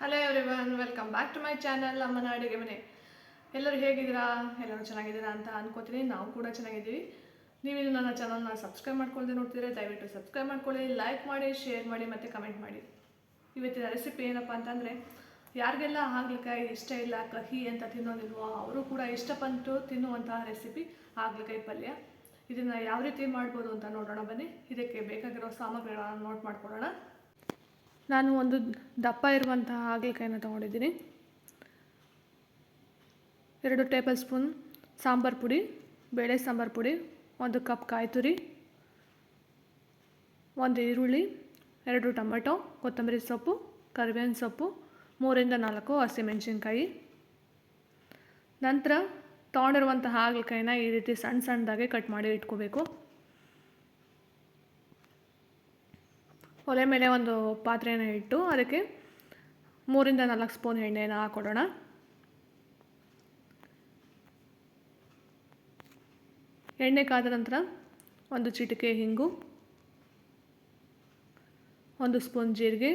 Hello everyone welcome back to my channel ಅಮ್ಮನ ಅಡುಗೆ ಮನೆ ಎಲ್ಲರೂ ಹೇಗಿದ್ದೀರಾ? ಎಲ್ಲರೂ ಚೆನ್ನಾಗಿದ್ದೀರಾ ಅಂತ ಅನ್ಕೋತೀನಿ. ನಾವು ಕೂಡ ಚೆನ್ನಾಗಿದ್ದೀವಿ. ನೀವಿನ್ನು ನನ್ನ ಚಾನಲ್ನ ಸಬ್ಸ್ಕ್ರೈಬ್ ಮಾಡ್ಕೊಳ್ದೆ ನೋಡ್ತಿದ್ರೆ ದಯವಿಟ್ಟು ಸಬ್ಸ್ಕ್ರೈಬ್ ಮಾಡ್ಕೊಳ್ಳಿ ಲೈಕ್ ಮಾಡಿ ಶೇರ್ ಮಾಡಿ ಮತ್ತು ಕಮೆಂಟ್ ಮಾಡಿ. ಇವತ್ತಿನ ರೆಸಿಪಿ ಏನಪ್ಪ ಅಂತಂದರೆ, ಯಾರಿಗೆಲ್ಲ ಹಾಗಲಕಾಯಿ ಇಷ್ಟ ಇಲ್ಲ, ಕಹಿ ಅಂತ ತಿನ್ನೋದಿಲ್ವೋ ಅವರು ಕೂಡ ಇಷ್ಟಪಟ್ಟು ತಿನ್ನುವಂತಹ ರೆಸಿಪಿ ಹಾಗಲಕಾಯಿ ಪಲ್ಯ. ಇದನ್ನು ಯಾವ ರೀತಿ ಮಾಡ್ಬೋದು ಅಂತ ನೋಡೋಣ ಬನ್ನಿ. ಇದಕ್ಕೆ ಬೇಕಾಗಿರೋ ಸಾಮಗ್ರಿಗಳನ್ನು ನೋಟ್ ಮಾಡ್ಕೊಳ್ಳೋಣ. ನಾನು ಒಂದು ದಪ್ಪ ಇರುವಂತಹ ಹಾಗಲಕಾಯಿನ ತೊಗೊಂಡಿದ್ದೀನಿ. ಎರಡು ಟೇಬಲ್ ಸ್ಪೂನ್ ಸಾಂಬಾರು ಪುಡಿ, ಬೇಳೆ ಸಾಂಬಾರು ಪುಡಿ, ಒಂದು ಕಪ್ ಕಾಯಿ ತುರಿ ಒಂದು ಈರುಳ್ಳಿ, ಎರಡು ಟೊಮೆಟೊ, ಕೊತ್ತಂಬರಿ ಸೊಪ್ಪು, ಕರಿಬೇವಿನ ಸೊಪ್ಪು, ಮೂರಿಂದ ನಾಲ್ಕು ಹಸಿಮೆಣಸಿನ್ಕಾಯಿ. ನಂತರ ತೊಗೊಂಡಿರುವಂತಹ ಹಾಗಲಕಾಯಿನ ಈ ರೀತಿ ಸಣ್ಣ ಸಣ್ಣದಾಗೆ ಕಟ್ ಮಾಡಿ ಇಟ್ಕೋಬೇಕು. ಒಲೆ ಮೇಲೆ ಒಂದು ಪಾತ್ರೆಯನ್ನು ಇಟ್ಟು ಅದಕ್ಕೆ ಮೂರಿಂದ ನಾಲ್ಕು ಸ್ಪೂನ್ ಎಣ್ಣೆನ ಹಾಕ್ಕೊಡೋಣ ಎಣ್ಣೆ ಕಾದ ನಂತರ ಒಂದು ಚಿಟಿಕೆ ಹಿಂಗು, ಒಂದು ಸ್ಪೂನ್ ಜೀರಿಗೆ,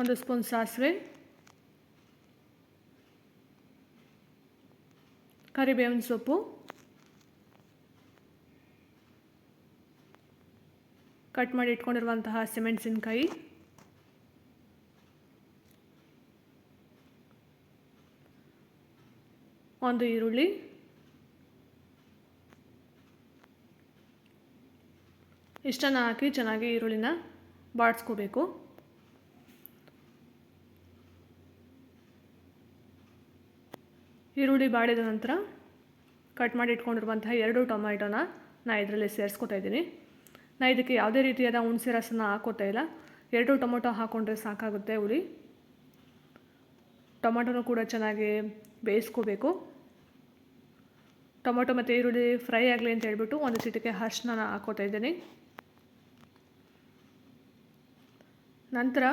ಒಂದು ಸ್ಪೂನ್ ಸಾಸಿವೆ, ಕರಿಬೇವಿನ ಸೊಪ್ಪು ಕಟ್ ಮಾಡಿ ಇಟ್ಕೊಂಡಿರುವಂತಹ ಸಿಮೆಣಸಿನಕಾಯಿ ಒಂದು ಈರುಳ್ಳಿ. ಇಷ್ಟನ್ನು ಹಾಕಿ ಚೆನ್ನಾಗಿ ಈರುಳ್ಳಿನ ಬಾಡಿಸ್ಕೋಬೇಕು. ಈರುಳ್ಳಿ ಬಾಡಿದ ನಂತರ ಕಟ್ ಮಾಡಿ ಇಟ್ಕೊಂಡಿರುವಂತಹ ಎರಡು ಟೊಮ್ಯಾಟೊನ ನಾನು ಇದರಲ್ಲಿ ಸೇರಿಸ್ಕೊತಾ ಇದ್ದೀನಿ. ನಾ ಇದಕ್ಕೆ ಯಾವುದೇ ರೀತಿಯಾದ ಹುಣಸೆ ರಸನ ಹಾಕೋತಾ ಇಲ್ಲ. ಎರಡು ಟೊಮೊಟೊ ಹಾಕ್ಕೊಂಡ್ರೆ ಸಾಕಾಗುತ್ತೆ ಹುಳಿ. ಟೊಮೊಟೊನೂ ಕೂಡ ಚೆನ್ನಾಗಿ ಬೇಯಿಸ್ಕೋಬೇಕು. ಟೊಮೊಟೊ ಮತ್ತು ಈರುಳ್ಳಿ ಫ್ರೈ ಆಗಲಿ ಅಂತ ಹೇಳ್ಬಿಟ್ಟು ಒಂದು ಚಿಟಿಕೆ ಅರ್ಶಿನ ಹಾಕೋತಾ ಇದ್ದೀನಿ. ನಂತರ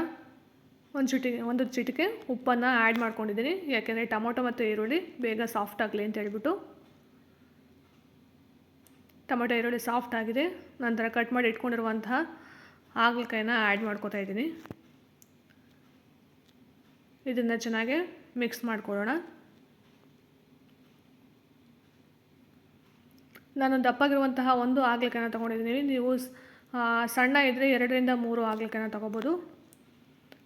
ಒಂದು ಚಿಟಿ ಒಂದು ಚಿಟಿಕೆ ಉಪ್ಪನ್ನು ಆ್ಯಡ್ ಮಾಡ್ಕೊಂಡಿದ್ದೀನಿ. ಯಾಕೆಂದರೆ ಟೊಮೊಟೊ ಮತ್ತು ಈರುಳ್ಳಿ ಬೇಗ ಸಾಫ್ಟ್ ಆಗಲಿ ಅಂತ ಹೇಳ್ಬಿಟ್ಟು. ಟೊಮೆಟೊ ಈರುಳ್ಳಿ ಸಾಫ್ಟ್ ಆಗಿದೆ. ನಂತರ ಕಟ್ ಮಾಡಿ ಇಟ್ಕೊಂಡಿರುವಂತಹ ಹಾಗಲಕಾಯಿನ ಆ್ಯಡ್ ಮಾಡ್ಕೋತಾ ಇದ್ದೀನಿ. ಇದನ್ನು ಚೆನ್ನಾಗಿ ಮಿಕ್ಸ್ ಮಾಡ್ಕೊಳ್ಳೋಣ. ನಾನು ದಪ್ಪಾಗಿರುವಂತಹ ಒಂದು ಹಾಗಲಕಾಯಿನ ತೊಗೊಂಡಿದ್ದೀನಿ. ನೀವು ಸಣ್ಣ ಇದ್ದರೆ ಎರಡರಿಂದ ಮೂರು ಹಾಗಲಕಾಯಿನ ತೊಗೋಬೋದು.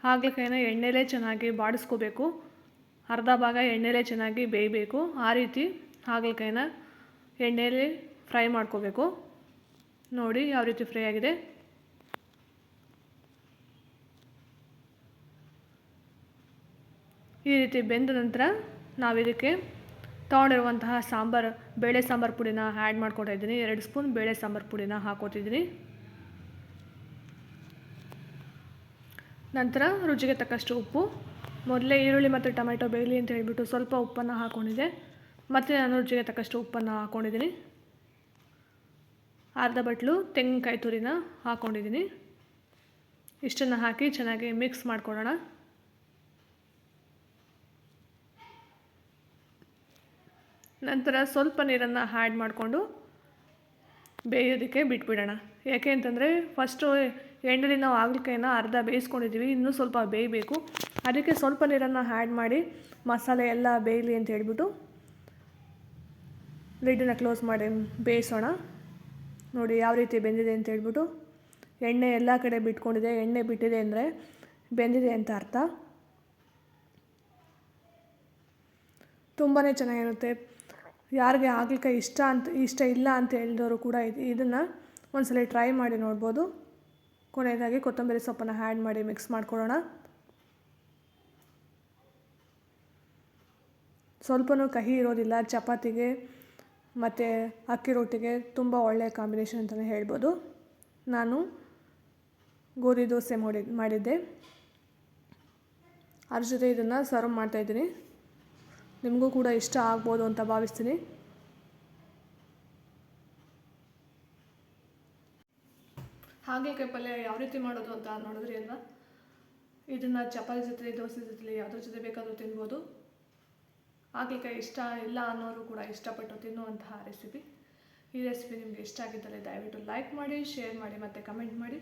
ಹಾಗಲಕಾಯಿನ ಎಣ್ಣೆಲೇ ಚೆನ್ನಾಗಿ ಬಾಡಿಸ್ಕೋಬೇಕು. ಅರ್ಧ ಭಾಗ ಎಣ್ಣೆಲೇ ಚೆನ್ನಾಗಿ ಬೇಯಬೇಕು. ಆ ರೀತಿ ಹಾಗಲಕಾಯಿನ ಎಣ್ಣೆಯಲ್ಲಿ ಫ್ರೈ ಮಾಡ್ಕೋಬೇಕು. ನೋಡಿ ಯಾವ ರೀತಿ ಫ್ರೈ ಆಗಿದೆ. ಈ ರೀತಿ ಬೆಂದ ನಂತರ ನಾವು ಇದಕ್ಕೆ ತೊಗೊಂಡಿರುವಂತಹ ಸಾಂಬಾರು, ಬೇಳೆ ಸಾಂಬಾರು ಪುಡಿನ ಆ್ಯಡ್ ಮಾಡ್ಕೊತಾ ಇದ್ದೀನಿ. ಎರಡು ಸ್ಪೂನ್ ಬೇಳೆ ಸಾಂಬಾರು ಪುಡಿನ ಹಾಕೋತಿದ್ದೀನಿ. ನಂತರ ರುಚಿಗೆ ತಕ್ಕಷ್ಟು ಉಪ್ಪು. ಮೊದಲೇ ಈರುಳ್ಳಿ ಮತ್ತು ಟೊಮೆಟೊ ಬೇಯಲಿ ಅಂತ ಹೇಳಿಬಿಟ್ಟು ಸ್ವಲ್ಪ ಉಪ್ಪನ್ನು ಹಾಕ್ಕೊಂಡಿದ್ದೆ ಮತ್ತು ನಾನು ರುಚಿಗೆ ತಕ್ಕಷ್ಟು ಉಪ್ಪನ್ನು ಹಾಕ್ಕೊಂಡಿದ್ದೀನಿ ಅರ್ಧ ಬಟ್ಲು ತೆಂಗಿನಕಾಯಿ ತುರಿನ ಹಾಕ್ಕೊಂಡಿದ್ದೀನಿ ಇಷ್ಟನ್ನು ಹಾಕಿ ಚೆನ್ನಾಗಿ ಮಿಕ್ಸ್ ಮಾಡ್ಕೊಳ್ಳೋಣ. ನಂತರ ಸ್ವಲ್ಪ ನೀರನ್ನು ಆ್ಯಡ್ ಮಾಡಿಕೊಂಡು ಬೇಯೋದಕ್ಕೆ ಬಿಟ್ಬಿಡೋಣ. ಯಾಕೆ ಅಂತಂದರೆ ಫಸ್ಟು ಎಣ್ಣೆಲಿ ನಾವು ಹಾಗಲಕಾಯಿನ ಅರ್ಧ ಬೇಯಿಸ್ಕೊಂಡಿದ್ದೀವಿ ಇನ್ನೂ ಸ್ವಲ್ಪ ಬೇಯಬೇಕು. ಅದಕ್ಕೆ ಸ್ವಲ್ಪ ನೀರನ್ನು ಆ್ಯಡ್ ಮಾಡಿ ಮಸಾಲೆ ಎಲ್ಲ ಬೇಯಲಿ ಅಂತ ಹೇಳ್ಬಿಟ್ಟು ಲಿಡ್ಡನ್ನು ಕ್ಲೋಸ್ ಮಾಡಿ ಬೇಯಿಸೋಣ. ನೋಡಿ ಯಾವ ರೀತಿ ಬೆಂದಿದೆ ಅಂತ ಹೇಳ್ಬಿಟ್ಟು ಎಣ್ಣೆ ಎಲ್ಲ ಕಡೆ ಬಿಟ್ಕೊಂಡಿದೆ. ಎಣ್ಣೆ ಬಿಟ್ಟಿದೆ ಅಂದರೆ ಬೆಂದಿದೆ ಅಂತ ಅರ್ಥ. ತುಂಬಾ ಚೆನ್ನಾಗಿರುತ್ತೆ. ಯಾರಿಗೆ ಆಗ್ಲಿಕ್ಕೆ ಇಷ್ಟ ಅಂತ, ಇಷ್ಟ ಇಲ್ಲ ಅಂತ ಹೇಳಿದವರು ಕೂಡ ಇದು, ಇದನ್ನು ಒಂದ್ಸಲ ಟ್ರೈ ಮಾಡಿ ನೋಡ್ಬೋದು. ಕೊನೆಯದಾಗಿ ಕೊತ್ತಂಬರಿ ಸೊಪ್ಪನ್ನು ಆ್ಯಡ್ ಮಾಡಿ ಮಿಕ್ಸ್ ಮಾಡ್ಕೊಳ್ಳೋಣ. ಸ್ವಲ್ಪನೂ ಕಹಿ ಇರೋದಿಲ್ಲ. ಚಪಾತಿಗೆ ಮತ್ತು ಅಕ್ಕಿ ರೊಟ್ಟಿಗೆ ತುಂಬ ಒಳ್ಳೆಯ ಕಾಂಬಿನೇಷನ್ ಅಂತಲೇ ಹೇಳ್ಬೋದು. ನಾನು ಗೋಧಿ ದೋಸೆ ಮಾಡಿ, ಮಾಡಿದ್ದೆ. ಅದ್ರ ಜೊತೆ ಇದನ್ನು ಸರ್ವ್ ಮಾಡ್ತಾಯಿದ್ದೀನಿ ನಿಮಗೂ ಕೂಡ ಇಷ್ಟ ಆಗ್ಬೋದು ಅಂತ ಭಾವಿಸ್ತೀನಿ. ಹಾಗೇಕಾಯಿ ಪಲ್ಯ ಯಾವ ರೀತಿ ಮಾಡೋದು ಅಂತ ನೋಡಿದ್ರಿ ಅಲ್ವಾ? ಇದನ್ನು ಚಪಾತಿ ಜೊತೆ, ದೋಸೆ ಜೊತೆ ಯಾವುದ್ರ ಜೊತೆ ಬೇಕಾದರೂ ತಿನ್ಬೋದು. ಹಾಗಲಕಾಯಿ ಇಷ್ಟ ಇಲ್ಲ ಅನ್ನೋರು ಕೂಡ ಇಷ್ಟಪಟ್ಟು ತಿನ್ನುವಂತಹ ರೆಸಿಪಿ ಈ ರೆಸಿಪಿ ನಿಮಗೆ ಇಷ್ಟ ಆಗಿದ್ದರೆ ದಯವಿಟ್ಟು ಲೈಕ್ ಮಾಡಿ ಶೇರ್ ಮಾಡಿ ಮತ್ತು ಕಮೆಂಟ್ ಮಾಡಿ.